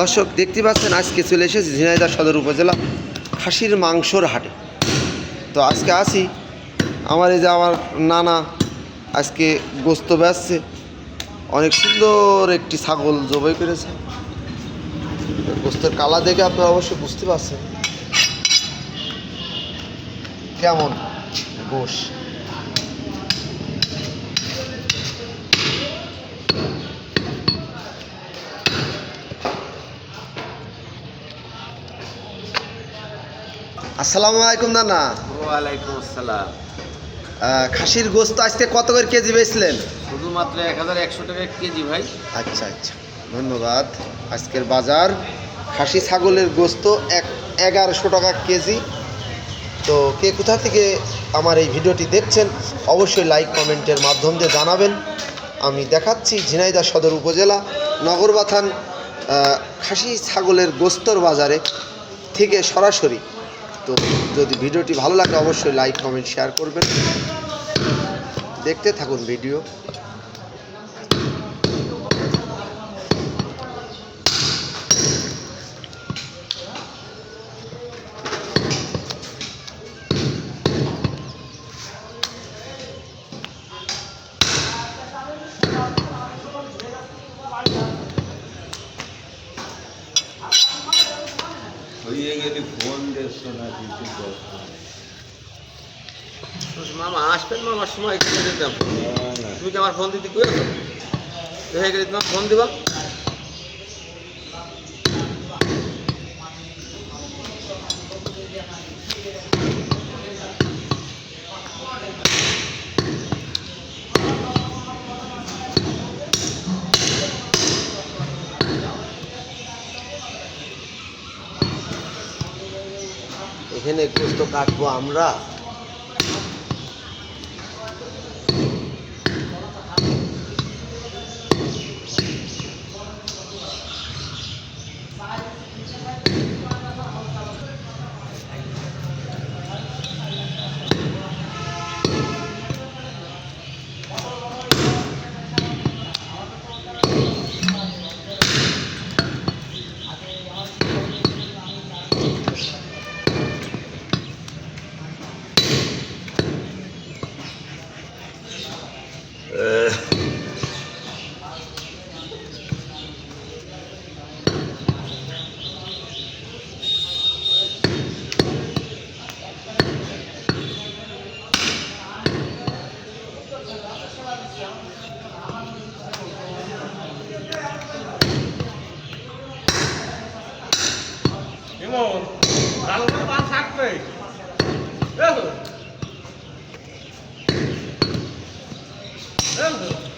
দর্শক, দেখতে পাচ্ছেন, আজকে চলে এসেছি ঝিনাইদহ সদর উপজেলা খাসির মাংসর হাটে। তো আজকে আসি, আমার এই যে আমার নানা আজকে গোস্ত বেচছে, অনেক সুন্দর একটি ছাগল জবাই করেছে। গোস্তের কালা দেখে আপনারা অবশ্যই বুঝতে পারছেন। কেমন গোশ? আসসালামু আলাইকুম নানা ওয়ালাইকুম আসসালাম। খাসির গোস্ত আজকে কত করে কেজি বেচলেন? শুধুমাত্র এক হাজার একশো টাকা কেজি ভাই। আচ্ছা আচ্ছা। ধন্যবাদ। আজকের বাজার খাসি ছাগলের গোস্ত এক এগারোশো টাকা কেজি। তো কে কোথা থেকে আমার এই ভিডিওটি দেখছেন অবশ্যই লাইক কমেন্টের মাধ্যম দিয়ে জানাবেন। আমি দেখাচ্ছি ঝিনাইদহ সদর উপজেলা নগরবাথান খাসি ছাগলের গোস্তর বাজারে থেকে সরাসরি তো যদি ভিডিওটি ভালো লাগে অবশ্যই লাইক কমেন্ট শেয়ার করবেন। দেখতে থাকুন ভিডিও। হয়ে গেলে ফোন দেখছ না কিছু মামা আসবেন মামার সময় তুমি কি আমার ফোন দিতে করেছ হয়ে গেলে তোমার ফোন দিবা? এখানে গোস্ত কাটবো আমরা। ইমন ভালো করে পান থাকবে। দেখো। দেখো।